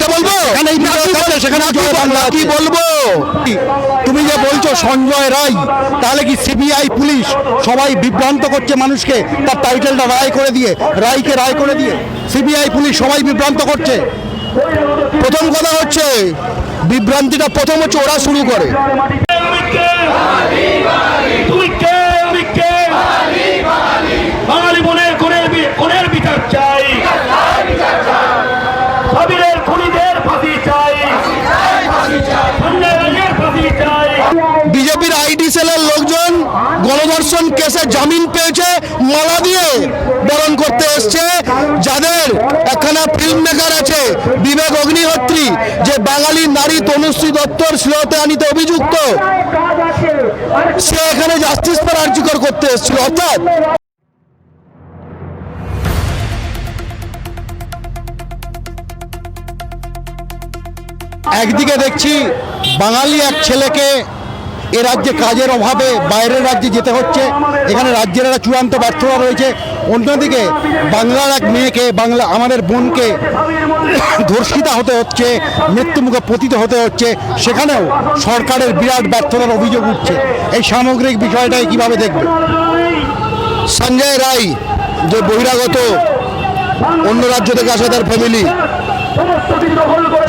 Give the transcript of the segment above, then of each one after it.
এইটা বলব? সেখানে কি বলব? তুমি যে বলছো সঞ্জয় রায় তাহলে কি সিবিআই পুলিশ সবাই বিভ্রান্ত করছে মানুষকে? তার টাইটেলটা রায় করে দিয়ে রায়কে রায় করে দিয়ে সিবিআই পুলিশ সবাই বিভ্রান্ত করছে। প্রথম কথা হচ্ছে বিভ্রান্তিটা প্রথম হচ্ছে ওরা শুরু করে আমি কে তুমি কে আমি কে বাঙালি মনের কোনের বি- কোনের বিচার চাই সাবিরের খুনিদের ফাঁসি চাই সঞ্জয় রাজের ফাঁসি চাই বিজেপির আইডি সেলের লোকজন গণধর্ষণ কেসে জামিন পেয়েছে মালা দিয়ে বরণ করতে এসছে যাদের একখানা ফিল্ম মেকার আছে বিবেক অগ্নিহোত্রী যে বাঙালি নারী তনুশ্রী দত্তর শ্লীলতে আনিতে অভিযুক্ত। সে এখানে জাস্টিস ফর আর্যকর করতে এসেছিল, অর্থাৎ একদিকে দেখছি বাঙালি এক ছেলেকে এ রাজ্যে কাজের অভাবে বাইরের রাজ্যে যেতে হচ্ছে। এখানে রাজ্যের একটা চূড়ান্ত ব্যর্থতা রয়েছে। অন্যদিকে বাংলার এক মেয়েকে, বাংলা আমাদের বোনকে ধর্ষিতা হতে হচ্ছে, মৃত্যুমুখে পতিত হতে হচ্ছে। সেখানেও সরকারের বিরাট ব্যর্থতার অভিযোগ উঠছে। এই সামগ্রিক বিষয়টাই কীভাবে দেখবে? সঞ্জয় রায় যে বহিরাগত অন্য রাজ্য থেকে আসে তার ফ্যামিলি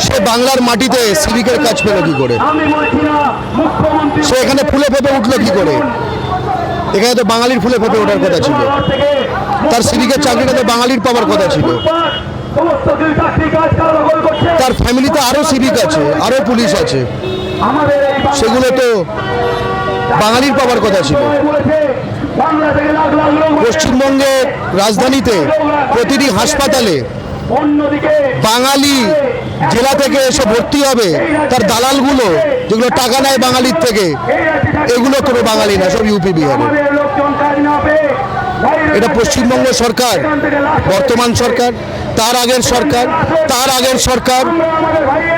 সে বাংলার মাটিতে সিভিকের কাজ পেল কি করে? সে এখানে ফুলে ফেপে উঠল কি করে? এখানে তো বাঙালির ফুলে ফেপে ওঠার কথা ছিল। তার সিভিকের চাকরিটা তো বাঙালির পাওয়ার কথা ছিল। তার ফ্যামিলিতে আরও সিভিক আছে আরও পুলিশ আছে। সেগুলো তো বাঙালির পাওয়ার কথা ছিল। পশ্চিমবঙ্গের রাজধানীতে প্রতিটি হাসপাতালে বাঙালি জেলা থেকে এসে ভর্তি হবে তার দালালগুলো যেগুলো টাকা নেয় বাঙালির থেকে এগুলো কোনো বাঙালি না সব ইউপি বিহারে আমাদের লোকজন কাজ না পেয়ে বাইরে এটা পশ্চিমবঙ্গ সরকার, বর্তমান সরকার, তার আগের সরকার, তার আগের সরকার।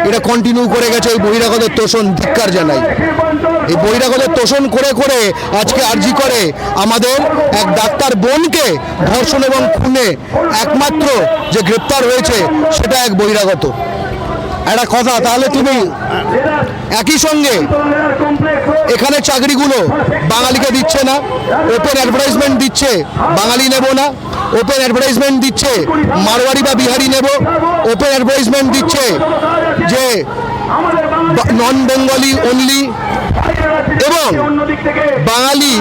এটা কন্টিনিউ করে গেছে এই বহিরাগতের তোষণ, ধিক্কার জানাই। এই বহিরাগতের তোষণ করে করে আজকে আর্জি করে আমাদের এক ডাক্তার বোনকে ধর্ষণ এবং খুনে একমাত্র যে গ্রেপ্তার হয়েছে, সেটা এক বহিরাগত। একটা কথা, তাহলে তুমি একই সঙ্গে এখানে চাকরিগুলো বাঙালিকে দিচ্ছে না ওপেন অ্যাডভার্টাইজমেন্ট দিচ্ছে, বাঙালি নেব না ওপেন অ্যাডভার্টাইজমেন্ট দিচ্ছে, মারোয়ারি বা বিহারি নেব ওপেন অ্যাডভার্টাইজমেন্ট দিচ্ছে যে নন বেঙ্গলি অনলি এবং বাঙালি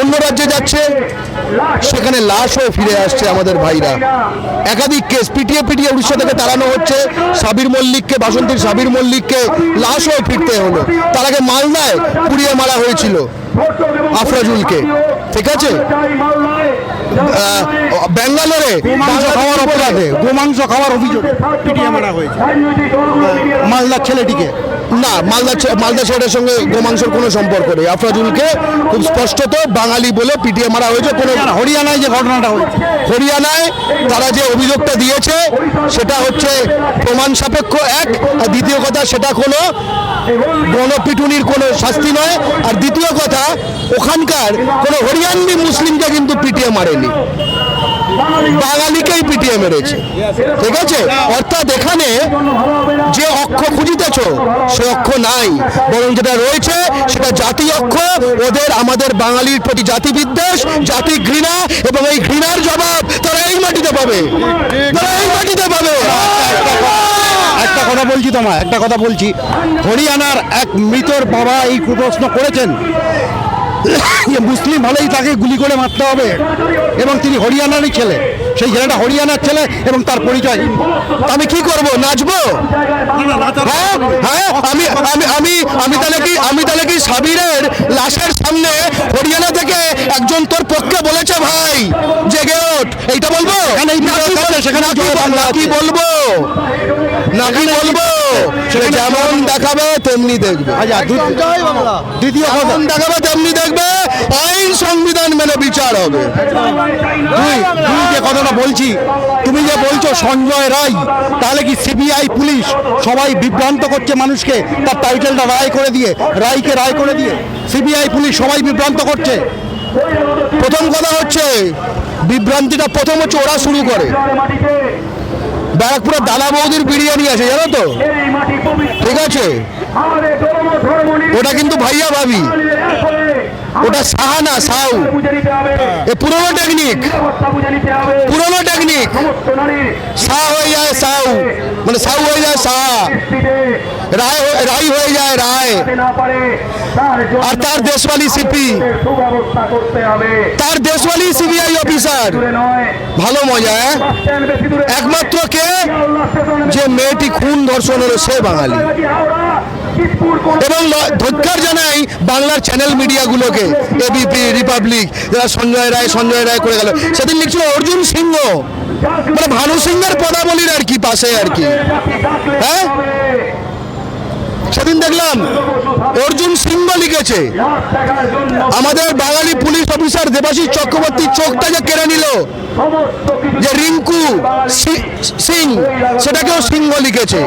অন্য রাজ্যে যাচ্ছে সেখানে লাশ হয়ে ফিরে আসছে আমাদের ভাইরা। একাধিক কেস পিটিয়ে পিটিয়ে উড়িষ্যা থেকে তাড়ানো হচ্ছে। সাবির মল্লিককে বাসন্তীর সাবির মল্লিককে লাশ হয়ে ফিরতে হলো। তার আগে মালদায় পুড়িয়ে মারা হয়েছিল আফরাজুলকে। ঠিক আছে? ব্যাঙ্গালোরে গোমাংস খাওয়ার অপরাধে গোমাংস খাওয়ার অভিযোগ পিটিয়ে মারা হয়েছে। মিলিয়ে মালদার ছেলেটিকে। না মালদা মালদা শহরের সঙ্গে গোমাংসর কোনো সম্পর্ক নেই। আফরাজুলকে খুব স্পষ্টত বাঙালি বলে পিটিয়ে মারা হয়েছে। কোনো হরিয়ানায় যে ঘটনাটা হয়েছে। হরিয়ানায় তারা যে অভিযোগটা দিয়েছে সেটা হচ্ছে প্রমাণ সাপেক্ষ এক আর দ্বিতীয় কথা সেটা কোনো গণপিটুনির কোনো শাস্তি নয়। আর দ্বিতীয় কথা ওখানকার কোনো হরিয়ানবি মুসলিমকে কিন্তু পিটিয়ে মারেনি। বাঙালিকেই পিটিয়ে মেরেছে। ঠিক আছে? অর্থাৎ এখানে যে অক্ষ খুঁজিতেছ, সে অক্ষ নাই। বরং যেটা রয়েছে, সেটা জাতি অক্ষ, ওদের আমাদের বাঙালির প্রতি জাতি বিদ্বেষ, জাতি ঘৃণা, এবং এই ঘৃণার জবাব তারা এই মাটিতে পাবে। তারা এই মাটিতে পাবে। একটা কথা বলছি তোমায়, একটা কথা বলছি। হরিয়ানার এক মৃতর বাবা এই প্রশ্ন করেছেন। মুসলিম হলেই তাকে গুলি করে মারতে হবে। এবং তিনি হরিয়ানারই ছেলে। সেই ছেলেটা হরিয়ানার ছেলে এবং তার পরিচয়। আমি কি করব? নাচবো? হ্যাঁ হ্যাঁ আমি আমি আমি আমি তাহলে কি আমি তাহলে কি সাবিরের লাশের সামনে হরিয়ানা থেকে একজন তোর পক্ষে বলেছে ভাই? জেগে ওঠ। এইটা বলব? সেখানে নাকি জয় বাংলা নাকি আছে। বলব? নাকি বলব? যেমন দেখাবে তেমনি দেখবে। আচ্ছা দ্বিতীয় যেমন দেখাবে তেমনি দেখবে আইন সংবিধান মেনে বিচার হবে। দুই দুই যে কথাটা বলছি। তুমি যে বলছো সঞ্জয় রায়, তাহলে কি সিবিআই, পুলিশ সবাই বিভ্রান্ত করছে মানুষকে? তার টাইটেলটা রায় করে দিয়ে, রায়কে রায় করে দিয়ে সিবিআই, পুলিশ সবাই বিভ্রান্ত করছে। প্রথম কথা হচ্ছে, বিভ্রান্তিটা প্রথম হচ্ছে ওরা শুরু করে। ব্যারাকপুরের দাদা বৌদির বিরিয়ানি আছে, জানো তো? ঠিক আছে? ওটা কিন্তু ভাইয়া ভাবি। ওটা সাহানা সাউ। বুঝে নিতে হবে। এ পুরোনো টেকনিক পুরোনো টেকনিক সমস্ত নারীর সা হয়ে যায় সাউ। মানে সাউ হয়ে যায় সা। দৃষ্টিতে রায় হয়ে- রাই হয়ে যায় রায়। না আর তার দেশওয়ালি সিপি। তার দেশওয়ালি সিবিআই অফিসার। ভালো মজা হ্যাঁ? একমাত্র কে? যে মেয়েটি খুন ধর্ষণ হলো সে বাঙালি। এবং ধিক্কার জানাই বাংলার চ্যানেল মিডিয়াগুলোকে এবিপি রিপাবলিক যারা সঞ্জয় রায় সঞ্জয় রায় করে গেল। সেদিন লিখছিল অর্জুন সিংহ। মানে ভানু সিংহের পদাবলীর আর কি, পাশে আর কি। হ্যাঁ? সেদিন দেখলাম অর্জুন সিংহ লিখেছে আমাদের বাঙালি পুলিশ অফিসার দেবাশিস চক্রবর্তীর চোখটা যে কেড়ে নিল যে রিঙ্কু সি- সিং সেটাকেও সিংহ লিখেছে।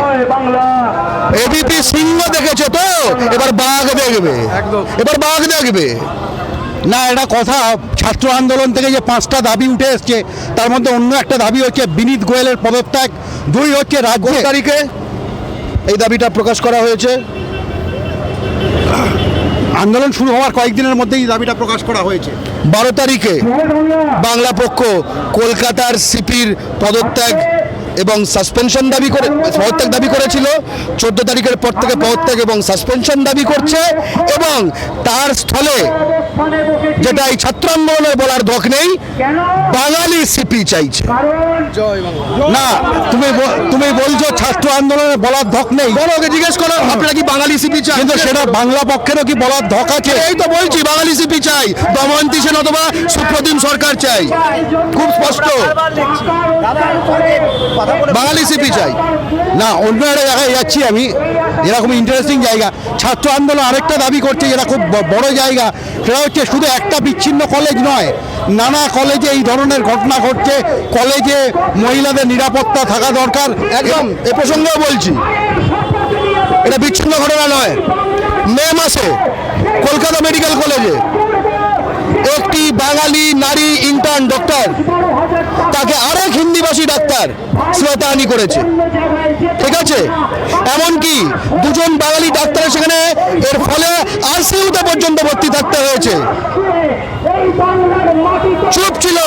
এবিপি সিংহ দেখেছে তো? এবার বাঘ দেখবে এবার বাঘ দেখবে। না এটা কথা ছাত্র আন্দোলন থেকে যে পাঁচটা দাবি উঠে এসছে তার মধ্যে অন্য একটা দাবি হচ্ছে বিনীত গোয়েলের পদত্যাগ দুই হচ্ছে রাজ্যে তারিখে? এই দাবিটা প্রকাশ করা হয়েছে। আন্দোলন শুরু হওয়ার কয়েকদিনের মধ্যেই দাবিটা প্রকাশ করা হয়েছে। বারো তারিখে বাংলা পক্ষ কলকাতার সিপির পদত্যাগ এবং সাসপেনশন দাবি করে পদত্যাগ দাবি করেছিল। চোদ্দ তারিখের পর থেকে পদত্যাগ এবং সাসপেনশন দাবি করছে এবং তার স্থলে যেটা এই ছাত্র আন্দোলনের বলার ধক নেই, বাঙালি সিপি চাইছে। না তুমি ব- তুমি বলছো ছাত্র আন্দোলনের বলার ধক নেই। বড় ওকে জিজ্ঞেস করো আপনারা কি বাঙালি সিপি চাই? কিন্তু সেটা বাংলা পক্ষেরও কি বলার ধক আছে? এই তো বলছি বাঙালি সিপি চাই। দময়ন্তী সেন অথবা সুপ্রতিম সরকার চাই। খুব স্পষ্ট। বাঙালি সিপি চাই। না অন্য একটা জায়গায় যাচ্ছি আমি এরকম ইন্টারেস্টিং জায়গা। ছাত্র আন্দোলন আরেকটা দাবি করছে যেটা খুব বড় জায়গা। সেটা হচ্ছে শুধু একটা বিচ্ছিন্ন কলেজ নয় নানা কলেজে এই ধরনের ঘটনা ঘটছে। কলেজে মহিলাদের নিরাপত্তা থাকা দরকার। একদম। এ প্রসঙ্গেও বলছি এটা বিচ্ছিন্ন ঘটনা নয়। মে মাসে কলকাতা মেডিকেল কলেজে বাঙালি নারী ইন্টার্ন ডক্টর তাকে আরেক হিন্দিভাষী ডাক্তার শ্রোতাহানি করেছে। ঠিক আছে? এমনকি দুজন বাঙালি ডাক্তারের সেখানে এর ফলে আরসিইউতে পর্যন্ত ভর্তি থাকতে হয়েছে। চুপ ছিল।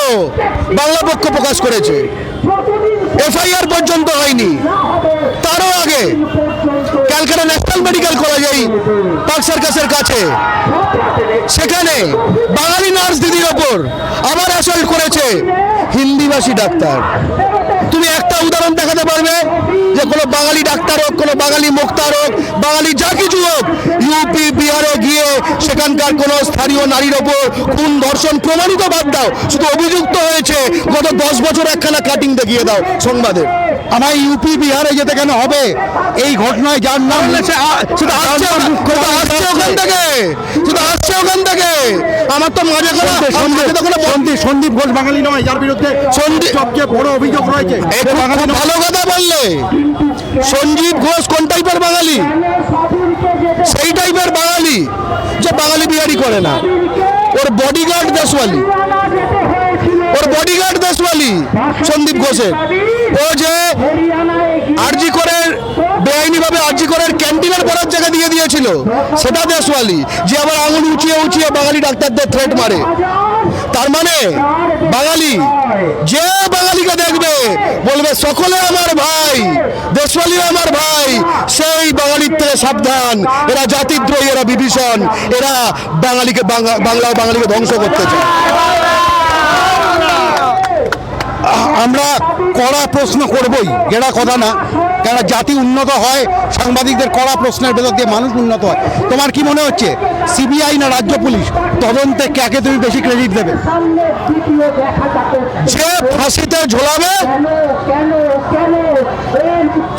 বাংলা পক্ষ প্রকাশ করেছে। এফআইআর পর্যন্ত হয়নি। তারও আগে ক্যালকাটা ন্যাশনাল মেডিকেল কলেজ এই পার্ক সার্কাসের কাছে। সেখানে বাঙালি নার্স দিদির ওপর আবার অ্যাসল্ট করেছে হিন্দিভাষী ডাক্তার। দেখাতে পারবে যে কোনো বাঙালি ডাক্তার হোক কোনো বাঙালি মুক্তার হোক বাঙালি যা কিছু হোক ইউপি বিহারে গিয়ে সেখানকার কোনো স্থানীয় নারীর ওপর খুন ধর্ষণ প্রমাণিত বাদ দাও শুধু অভিযুক্ত হয়েছে গত দশ বছর একখানা কাটিং দেখিয়ে দাও সংবাদে। আমার ইউপি বিহারে যেতে কেন হবে? এই ঘটনায় যার নাম শুধু আসছে ওখান থেকে শুধু আসছে ওখান থেকে। আমার তো মাঝে কোনো সন্দীপ ঘোষ বাঙালি নয় যার বিরুদ্ধে সন্দীপ- সবচেয়ে বড় অভিযোগ রয়েছে। ভালো কথা বললে? সঞ্জীব ঘোষ কোন টাইপের বাঙালি? সেই টাইপের বাঙালি যে বাঙালি বিহারি করে না। ওর বডিগার্ড দেশওয়ালি। ওর বডিগার্ড দেশওয়ালি সন্দীপ ঘোষের। ও যে আরজি করে বেআইনিভাবে আরজি করে ক্যান্টিনের পড়ার জায়গা দিয়ে দিয়েছিল, সেটা দেশওয়ালি। যে আবার আঙুল উঁচিয়ে উঁচিয়ে বাঙালি ডাক্তারদের থ্রেট মারে। তার মানে বাঙালি, যে বাঙালিকে দেখবে, বলবে, সকলে আমার ভাই, দেশওয়ালি আমার ভাই, সেই বাঙালির থেকে সাবধান, এরা জাতিদ্রোহী, এরা বিভীষণ, এরা বাঙালিকে বাংলা বাঙালিকে ধ্বংস করতে চায়। আমরা কড়া প্রশ্ন করবই যেটা কথা না। কেন জাতি উন্নত হয়, সাংবাদিকদের কড়া প্রশ্নের ভেতর দিয়ে মানুষ উন্নত হয়। তোমার কি মনে হচ্ছে, সিবিআই না রাজ্য পুলিশ? তদন্তে কাকে তুমি বেশি ক্রেডিট দেবে? যে ফাঁসিতে ঝোলাবে,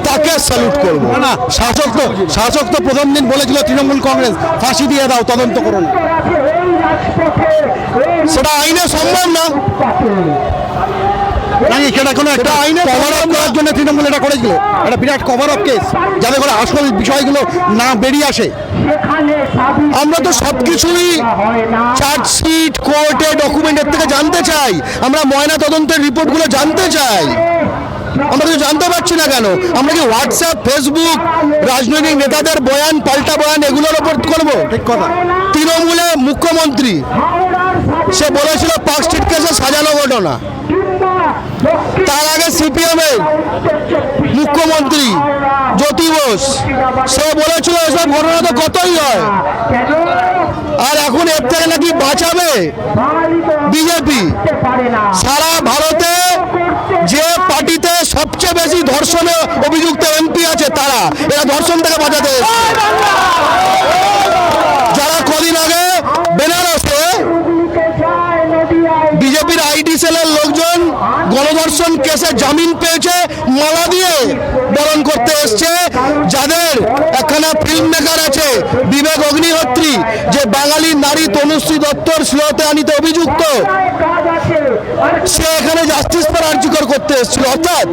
তাকে স্যালুট করব। না শাসক তো শাসক তো প্রথম দিন বলেছিল তৃণমূল কংগ্রেস, ফাঁসি দিয়ে দাও, তদন্ত করো সেটা আইনে সম্ভব না? সেটা কোনো একটা আইনে কভার আপ করার জন্য তৃণমূল এটা করেছিল। একটা বিরাট কভার আপ কেস যাতে করে আসল বিষয়গুলো না বেরিয়ে আসে। আমরা তো সবকিছুই হয় না। চার্জশিট কোর্টে ডকুমেন্টের থেকে জানতে চাই। আমরা ময়না তদন্তের রিপোর্টগুলো জানতে চাই। আমরা কিছু জানতে পারছি না কেন? আমরা কি হোয়াটসঅ্যাপ ফেসবুক রাজনৈতিক নেতাদের বয়ান পাল্টা বয়ান এগুলোর ওপর করব? ঠিক কথা। তৃণমূলে মুখ্যমন্ত্রী সে বলেছিল পার্ক স্ট্রিট কেসে সাজানো ঘটনা। তার আগে সিপিএম এর মুখ্যমন্ত্রী জ্যোতি বোস, সে বলেছিল এসব ঘটনা তো কতই হয়। আর এখন এর থেকে নাকি বাঁচাবে বিজেপি। সারা ভারতে যে পার্টিতে সবচেয়ে বেশি ধর্ষণে অভিযুক্ত এমপি আছে তারা, এরা ধর্ষণ থেকে বাঁচাতে এসেছে। যারা কদিন আগে বেনারসে বিজেপির আইটি সেলের লোকজন গণধর্ষণ কেসে জামিন পেয়েছে মালা দিয়ে বরণ করতে এসছে। যাদের একখানা ফিল্ম মেকার আছে, বিবেক অগ্নিহোত্রী, যে বাঙালি নারী তনুশ্রী দত্তর শ্লীলতে আনিতে অভিযুক্ত, সে এখানে জাস্টিস ফর আর্জিকর করতে এসেছিল। অর্থাৎ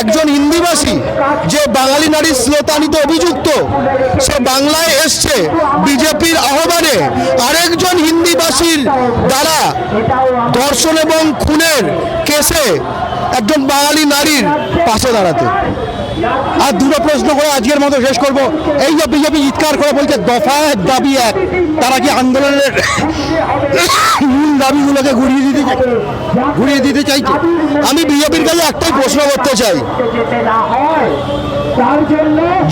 একজন হিন্দিভাষী যে বাঙালি নারীর শ্লীলতানিতে অভিযুক্ত, সে বাংলায় এসছে। বিজেপির আহ্বানে আরেকজন হিন্দিভাষীর দ্বারা ধর্ষণ এবং খুনের কেসে একজন বাঙালি নারীর পাশে দাঁড়াতে। আর দুটো প্রশ্ন করে আজকের মতো শেষ করব। এই যে বিজেপি চিৎকার করে বলছে, দফা এক, দাবি এক। তারা কি আন্দোলনের মূল দাবিগুলোকে ঘুরিয়ে দিতে ঘুরিয়ে দিতে চাইছে? আমি বিজেপির কাছে একটাই প্রশ্ন করতে চাই।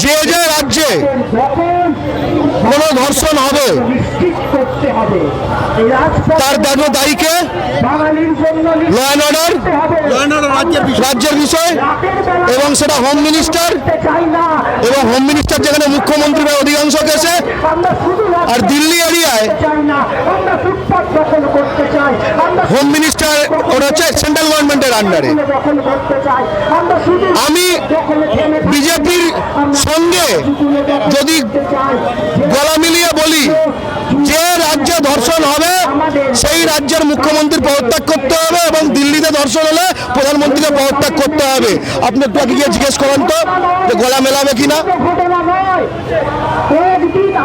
যে যে রাজ্যে কোনো ধর্ষণ হবে, তার দানো দায়ীকে ল অ্যান্ড অর্ডার রাজ্যের বিষয়। এবং সেটা হোম মিনিস্টার এবং হোম মিনিস্টার যেখানে মুখ্যমন্ত্রী বা অধিকাংশ কেসে আর দিল্লি এরিয়ায় হোম মিনিস্টার ওটা হচ্ছে সেন্ট্রাল গভর্নমেন্টের আন্ডারে আমি থাকি। বিজেপির সঙ্গে যদি গলা মিলিয়ে বলি যে রাজ্যে ধর্ষণ হবে, সেই রাজ্যের মুখ্যমন্ত্রীর পদত্যাগ করতে হবে এবং দিল্লিতে ধর্ষণ হলে প্রধানমন্ত্রীকে পদত্যাগ করতে হবে। আপনি আগে গিয়ে জিজ্ঞেস করেন তো যে গলা মেলাবে কিনা।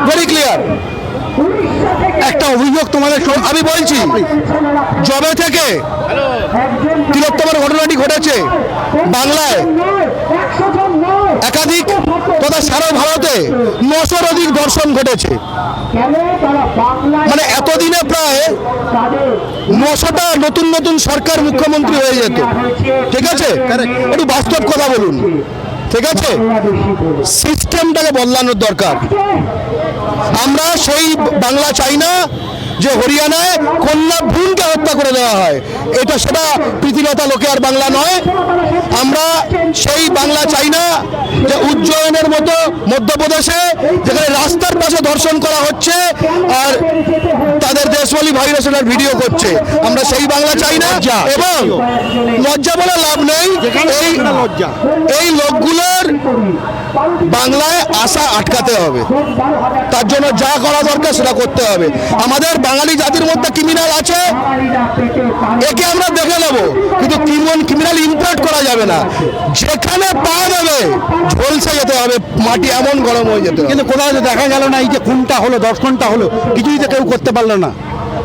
ভেরি ক্লিয়ার একটা অভিযোগ তোমাদের আমি বলছি জবে থেকে একজন তিলোত্তমার ঘটনাটি ঘটেছে বাংলায় একাধিক তথা সারা ভারতে নশোর অধিক ধর্ষণ ঘটেছে। মানে এতদিনে প্রায় নশোটা নতুন নতুন সরকার মুখ্যমন্ত্রী হয়ে যেত। ঠিক আছে? একটু বাস্তব কথা বলুন। ঠিক আছে? সিস্টেমটাকে বদলানোর দরকার। আমরা সেই বাংলা চাই না যে হরিয়ানায় কন্যা ভ্রূণকে হত্যা করে দেওয়া হয়। এটা সেটা প্রীতিলতা লোকে আর বাংলা নয়। আমরা সেই বাংলা চাই না যে উজ্জয়নের মতো মধ্যপ্রদেশে যেখানে রাস্তার পাশে ধর্ষণ করা হচ্ছে আর দেশওয়ালি ভাইরাস ওটার ভিডিও করছে। আমরা সেই বাংলা চাই না। এবং লজ্জা বলে লাভ নেই। এই লজ্জা। এই লোকগুলোর বাংলায় আশা আটকাতে হবে। তার জন্য যা করা দরকার সেটা করতে হবে। আমাদের বাঙালি জাতির মধ্যে ক্রিমিনাল আছে। একে আমরা দেখে নেব। কিন্তু ক্রিমিনাল ক্রিমিনাল ইম্পোর্ট করা যাবে না। যেখানে পা যাবে ঝলসে যেতে হবে। মাটি এমন গরম হয়ে যেতে কিন্তু কোথাও দেখা গেল না এই যে খুনটা হলো দর্শনটা হলো কিছুই তো কেউ করতে পারল না বুঝতে পারবেন কেন সা-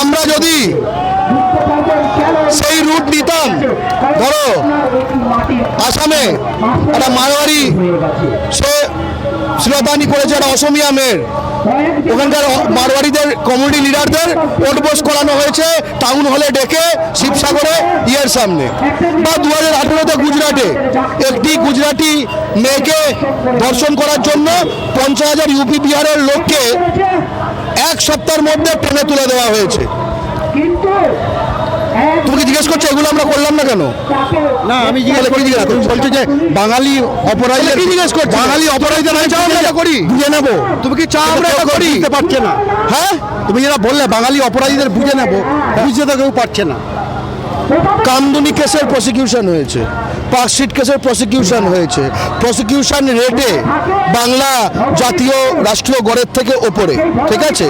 আমরা যদি সেই রুট নিতাম ধরো আসামে একটা মারোয়ারি সে শ্রীলতানি করেছে একটা অসমিয়া মেয়ের। ওখানকার মারোয়ারিদের কমিউনিটি লিডারদের ওটবোস করানো হয়েছে টাউন হলে ডেকে শিবসাগরে ইয়ের সামনে। বা দু হাজার আঠেরোতে গুজরাটে। একটি গুজরাটি মেয়েকে ধর্ষণ করার জন্য পঞ্চাশ হাজার ইউপি বিহারের লোককে এক সপ্তাহের মধ্যে ট্রেনে তুলে দেওয়া হয়েছে। কিন্তু তুমি কি জিজ্ঞেস করছ এগুলো আমরা করলাম না কেন? না আমি জিজ্ঞেস তাহলে কি জিজ্ঞেস করছ? বলছো যে বাঙালি অপরাধীদের কি জিজ্ঞেস করছ? বাঙালি অপরাধীদের আমি চাও আমরা করি? বুঝে নেব। তুমি কি চাও আমরা এটা করি? বুঝতে পারছে না। হ্যাঁ? তুমি যেটা বললে বাঙালি অপরাধীদের বুঝে নেব বুঝতে তো কেউ পারছে না। কামদুনি কেসের প্রসিকিউশন হয়েছে। পার্কশিট কেসের প্রসিকিউশন হয়েছে। প্রসিকিউশন রেটে বাংলা জাতীয় রাষ্ট্রীয় গড়ের থেকে ওপরে, ঠিক আছে?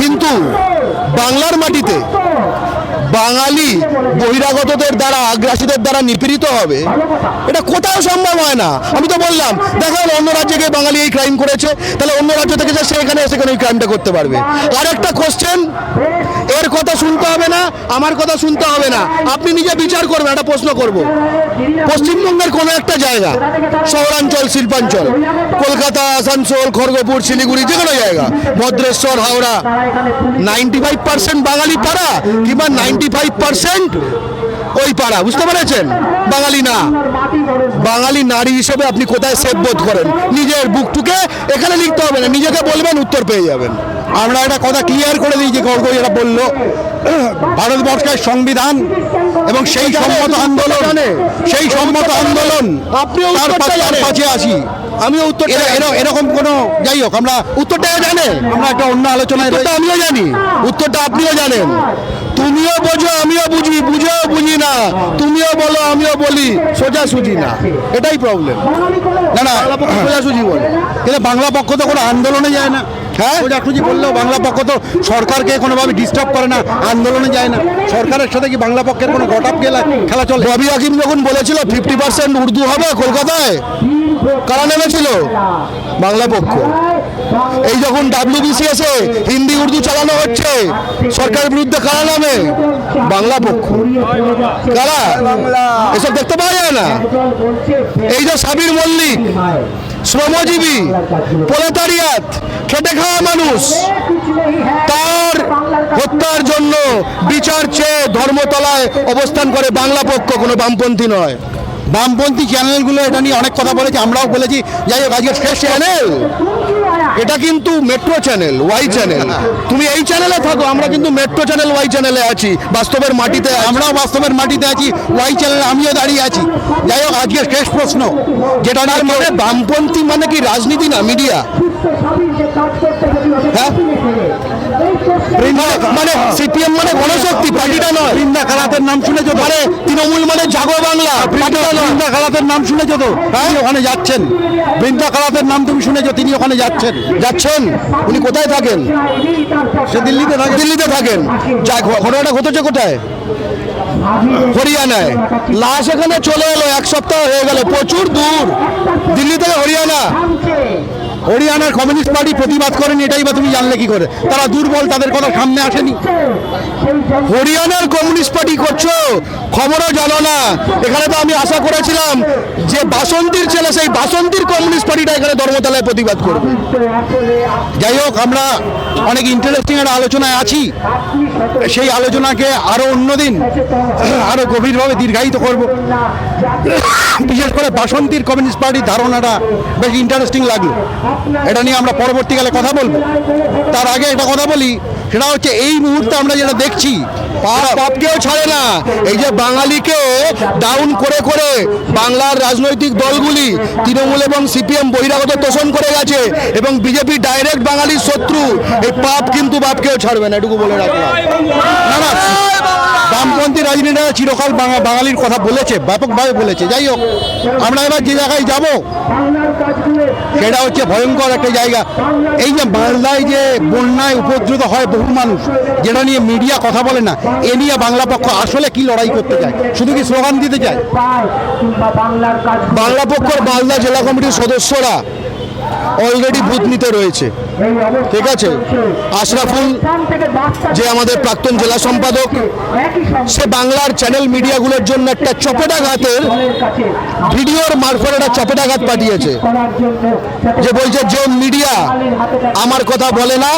কিন্তু বাংলার মাটিতে বাঙালি বহিরাগতদের দ্বারা, আগ্রাসীদের দ্বারা নিপীড়িত হবে, এটা কোথাও সম্ভব হয় না। আমি তো বললাম, দেখা অন্য রাজ্যে গিয়ে বাঙালি এই ক্রাইম করেছে, তাহলে অন্য রাজ্য থেকে যে সে এখানে এসে কেন এই ক্রাইমটা করতে পারবে। আর একটা কোশ্চেন এর কথা শুনতে হবে না, আমার কথা শুনতে হবে না। আপনি নিজে বিচার করবেন, একটা প্রশ্ন করব। পশ্চিমবঙ্গের কোনো একটা জায়গা, শহরাঞ্চল, শিল্পাঞ্চল, কলকাতা, আসানসোল, খড়গপুর, শিলিগুড়ি, যে কোনো জায়গা, Bhadreshwar, Howrah ninety five percent Bangali পাড়া কিংবা নাইনটি ফাইভ পার্সেন্ট ওই পাড়া, বুঝতে পেরেছেন? বাঙালি না। বাঙালি নারী হিসেবে আপনি কোথায় সেফ বোধ করেন? নিজের বুকটুকে এখানে লিখতে হবে না নিজেকে বলবেন উত্তর পেয়ে যাবেন। আমরা একটা কথা ক্লিয়ার করে দিই যে গর্গ যেটা বলল। ভারতবর্ষের সংবিধান এবং সেই সম্মত আন্দোলন। সেই সম্মত আন্দোলন আপনিও তার। পাশে আসি আমিও উত্তর এরা- এরা- এরকম কোনো যাই হোক আমরা উত্তরটা জানে আমরা একটা অন্য আলোচনায় আমিও জানি। উত্তরটা আপনিও জানেন। তুমিও বোঝো আমিও বুঝি। বুঝেও বুঝি না। তুমিও বলো আমিও বলি। সোজা সুজি না। এটাই প্রবলেম না না সোজা সুজি বলে। কিন্তু বাংলা পক্ষ তো কোনো আন্দোলনে যায় না। হ্যাঁ? সোজাসুজি বললেও বাংলা পক্ষ তো সরকারকে কোনোভাবে ডিস্টার্ব করে না আন্দোলনে যায় না। সরকারের সাথে কি বাংলা পক্ষের কোনো গটাপ খেলা খেলা চলে? রবি হাকিম যখন বলেছিল ফিফটি পার্সেন্ট উর্দু হবে কলকাতায় কারা নেমেছিল? বাংলা পক্ষ। এই যখন ডাব্লিউবিসিএস এ হিন্দি উর্দু চালানো হচ্ছে সরকারের বিরুদ্ধে কারা নামে? বাংলা পক্ষ। কারা? এসব দেখতে পাওয়া যায় না। এই যে সাবির মল্লিক, শ্রমজীবী, প্রলেতারিয়াত, খেটে খাওয়া মানুষ, তার হত্যার জন্য বিচার চেয়ে ধর্মতলায় অবস্থান করে বাংলা পক্ষ, কোনো বামপন্থী নয়। বামপন্থী চ্যানেলগুলো এটা নিয়ে অনেক কথা বলেছে আমরাও বলেছি। যাই হোক আজকে শেষ চ্যানেল এটা কিন্তু মেট্রো চ্যানেল ওয়াই চ্যানেল তুমি এই চ্যানেলে থাকো আমরা কিন্তু মেট্রো চ্যানেল ওয়াই চ্যানেলে আছি। বাস্তবের মাটিতে আমরাও বাস্তবের মাটিতে আছি ওয়াই চ্যানেলে আমিও দাঁড়িয়ে আছি। যাই হোক আজকে শেষ প্রশ্ন। যেটা তার নিয়ে মানে বামপন্থী মানে কি? রাজনীতি না মিডিয়া হ্যাঁ? মানে সিপিএম মানে গণশক্তি পার্টিটা নয়। বৃন্দা খালাতের নাম শুনেছো তো? মানে তৃণমূল মানে জাগো বাংলা নয়। বৃন্দা খালাতের নাম শুনেছো তো? তিনি ওখানে যাচ্ছেন। বৃন্দা খালাতের নাম তুমি শুনেছো তিনি ওখানে যাচ্ছেন। যাচ্ছেন? উনি কোথায় থাকেন? সে দিল্লিতে থাকে দিল্লিতে থাকেন। যা ঘটনাটা ঘটেছে কোথায়? হরিয়ানায়। লাশ এখানে চলে এলো এক সপ্তাহ হয়ে গেল প্রচুর দূর। দিল্লি থেকে হরিয়ানা। হরিয়ানার কমিউনিস্ট পার্টি প্রতিবাদ করেনি, এটাই বা তুমি জানলে কি করে? তারা দুর্বল, তাদের কথা সামনে আসেনি। হরিয়ানার কমিউনিস্ট পার্টি করছ? খবরও জানো না। এখানে তো আমি আশা করেছিলাম যে বাসন্তীর ছেলে, সেই বাসন্তীর কমিউনিস্ট পার্টিটা এখানে ধর্মতলায় প্রতিবাদ করবে। যাই হোক, আমরা অনেক ইন্টারেস্টিং একটা আলোচনায় আছি। সেই আলোচনাকে আরও অন্যদিন আরও গভীরভাবে দীর্ঘায়িত করব। বিশেষ করে বাসন্তীর কমিউনিস্ট পার্টির ধারণাটা বেশ ইন্টারেস্টিং লাগল। এটা নিয়ে আমরা পরবর্তীকালে কথা বলব। তার আগে একটা কথা বলি সেটা হচ্ছে এই মুহূর্তে আমরা যেটা দেখছি পাপ পাপকেও ছাড়ে না। এই যে বাঙালিকে ডাউন করে করে বাংলার রাজনৈতিক দলগুলি তৃণমূল এবং সিপিএম বহিরাগত তোষণ করে গেছে এবং বিজেপি ডাইরেক্ট বাঙালির শত্রু এই পাপ কিন্তু বাপকেও ছাড়বে না। এটুকু বলে রাখলাম। না না বামপন্থী রাজনীতিরা চিরকাল বাঙালির কথা বলেছে ব্যাপকভাবে বলেছে। যাই হোক আমরা এবার যে জায়গায় যাব সেটা হচ্ছে ভয়ঙ্কর একটা জায়গা। এই যে বাংলায় যে বন্যায় উপদ্রুত হয় বহু মানুষ যেটা নিয়ে মিডিয়া কথা বলে না এ নিয়ে বাংলা পক্ষ আসলে কি লড়াই করতে চায় শুধু কি স্লোগান দিতে চায় বাংলা পক্ষের মালদা জেলা কমিটির সদস্যরা অলরেডি বুথ নিতে রয়েছে। ঠিক আছে? আশরাফুল, যে আমাদের প্রাক্তন জেলা সম্পাদক, সে বাংলার চ্যানেল মিডিয়াগুলোর জন্য একটা চপেটাঘাতের ভিডিওর মারফত একটা চপেটাঘাত পাঠিয়েছে। যে বলছে, যে মিডিয়া আমার কথা বলে না,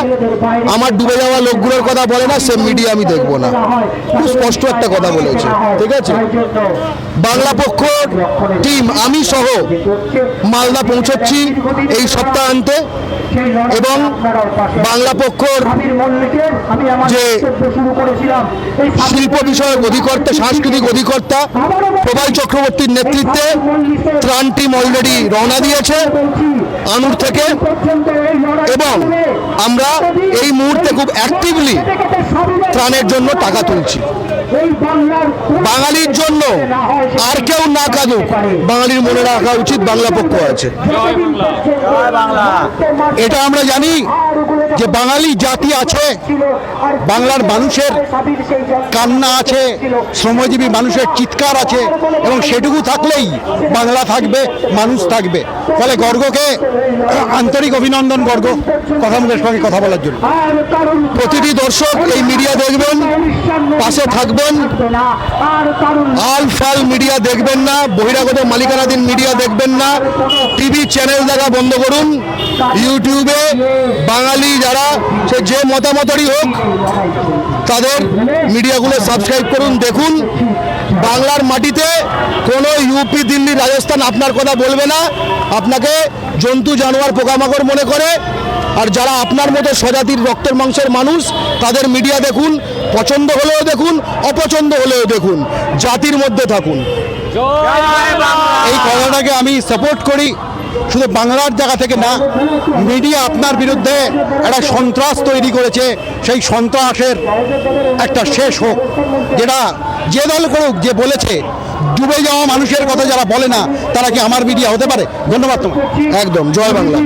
আমার ডুবে যাওয়া লোকগুলোর কথা বলে না, সে মিডিয়া আমি দেখব না। খুব স্পষ্ট একটা কথা বলেছে। ঠিক আছে? বাংলা পক্ষ টিম আমি সহ মালদা পৌঁছচ্ছি এই সপ্তাহান্তে এবং বাংলা পক্ষর যে শিল্প বিষয়ক অধিকর্তা, সাংস্কৃতিক অধিকর্তা প্রবাল চক্রবর্তীর নেতৃত্বে ত্রাণ টিম অলরেডি রওনা দিয়েছে আনুর থেকে এবং আমরা এই মুহূর্তে খুব অ্যাক্টিভলি ত্রাণের জন্য টাকা তুলছি। বাঙালির জন্য আর কেউ না কাঁদুক। বাঙালির মনে রাখা উচিত বাংলা পক্ষ আছে। এটা আমরা জানি। যে বাঙালি জাতি আছে, বাংলার মানুষের কান্না আছে, শ্রমজীবী মানুষের চিৎকার আছে, এবং সেটুকু থাকলেই বাংলা থাকবে, মানুষ থাকবে। ফলে গর্গকে আন্তরিক অভিনন্দন গর্গ, কথা মুখের সঙ্গে কথা বলার জন্য। প্রতিটি দর্শক এই মিডিয়া দেখবেন, পাশে থাকবেন। আল ফাল মিডিয়া দেখবেন না, বহিরাগত মালিকানাধীন মিডিয়া দেখবেন না। টিভি চ্যানেল দেখা বন্ধ করুন। ইউটিউবে বাঙালি যারা সে যে মতামতেরই হোক তাদের মিডিয়াগুলো সাবস্ক্রাইব করুন দেখুন। বাংলার মাটিতে কোনো ইউপি দিল্লি রাজস্থান আপনার কথা বলবে না। আপনাকে জন্তু জানোয়ার পোকামাকড় মনে করে। আর যারা আপনার মতো স্বজাতির রক্তের মাংসের মানুষ তাদের মিডিয়া দেখুন পছন্দ হলেও দেখুন অপছন্দ হলেও দেখুন। জাতির মধ্যে থাকুন। এই কথাটাকে আমি সাপোর্ট করি। শুধু বাংলার জায়গা থেকে না, মিডিয়া আপনার বিরুদ্ধে একটা সন্ত্রাস তৈরি করেছে। সেই সন্ত্রাসের একটা শেষ হোক, যেটা যে দল করুক, যে বলেছে, ডুবে যাওয়া মানুষের কথা যারা বলে না, তারা কি আমার মিডিয়া হতে পারে? ধন্যবাদ তোমার একদম, জয় বাংলা।